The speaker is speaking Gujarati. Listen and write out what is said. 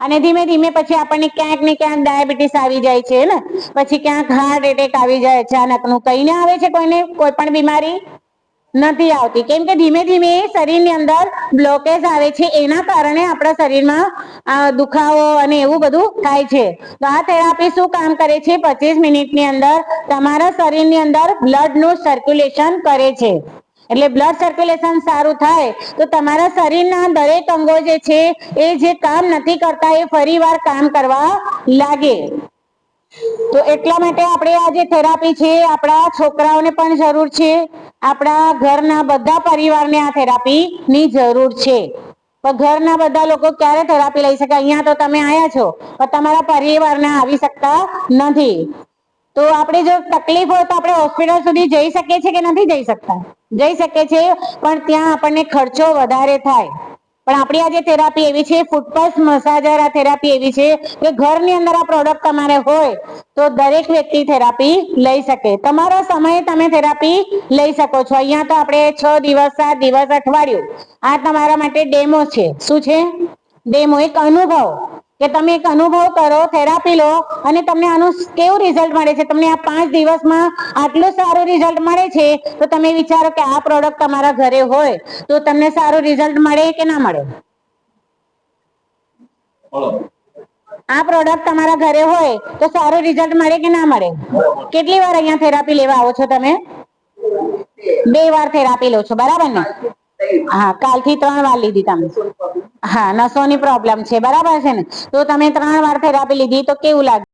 અને ધીમે ધીમે પછી આપણને ક્યાંક ને ક્યાંક ડાયાબિટીસ આવી જાય છે ને? પછી ક્યાંક હાર્ટ એટેક આવી જાય, અચાનકનું. કઈને આવે છે કોઈને? કોઈ પણ બીમારી નથી આવતી. કેમ કે ધીમે ધીમે શરીરની અંદર બ્લોકેજ આવે છે. એના કારણે આપણા શરીરમાં દુખાવો અને એવું બધું થાય છે. તો આ થેરાપી શું કામ કરે છે? પચીસ મિનિટની અંદર તમારા શરીરની અંદર બ્લડનું સર્ક્યુલેશન કરે છે. એટલે બ્લડ સર્ક્યુલેશન સારું થાય, તો તમારા શરીરના દરેક અંગો જે છે, એ જે કામ નથી કરતા, એ ફરીવાર કામ કરવા લાગે. તો એટલા માટે આપણે આ જે થેરાપી છે, આપણા છોકરાઓને પણ જરૂર છે. આપણા ઘરના બધા પરિવારને આ થેરાપી ની જરૂર છે. પણ ઘરના બધા લોકો ક્યારે થેરાપી લઈ શકે? અહીંયા તો તમે આયા છો, પણ તમારા પરિવારના આવી શકતા નથી. તો આપણે જો તકલીફ હોય તો આપણે હોસ્પિટલ સુધી જઈ શકીએ છીએ કે નથી જઈ શકતા? જઈ શકીએ છીએ, પણ ત્યાં આપણને ખર્ચો વધારે થાય. પણ આપણી આ જે થેરાપી એવી છે ફૂટપાથ મસાજર આ થેરાપી એવી છે, કે ઘરની અંદર આ પ્રોડક્ટ તમારે હોય, તો દરેક વ્યક્તિ થેરાપી લઈ શકે. તમારો સમય તમે થેરાપી લઈ શકો છો. અહીંયા તો આપણે છ દિવસ, સાત દિવસ અઠવાડિયું આ તમારા માટે ડેમો છે. શું છે? ડેમો એક અનુભવ. કે તમે એક અનુભવ કરો થેરાપી લો અને તમને આનું કેવું રિઝલ્ટ મળે છે? તમને આ પાંચ દિવસમાં આટલું સારું રિઝલ્ટ મળે છે? તો તમે વિચારો કે આ પ્રોડક્ટ તમારા ઘરે હોય તો તમને સારું રિઝલ્ટ મળે કે ના મળે? આ પ્રોડક્ટ તમારા ઘરે હોય તો સારું રિઝલ્ટ મળે કે ના મળે? કેટલી વાર અહીંયા થેરાપી લેવા આવો છો તમે? બે વાર થેરાપી લો છો બરાબર ને? હા કાલથી ત્રણ વાર લીધી તમે. હા, નસોની પ્રોબ્લેમ છે. બરાબર છે ને? તો તમે ત્રણ વાર થેરાપી લીધી તો કેવું લાગ્યું?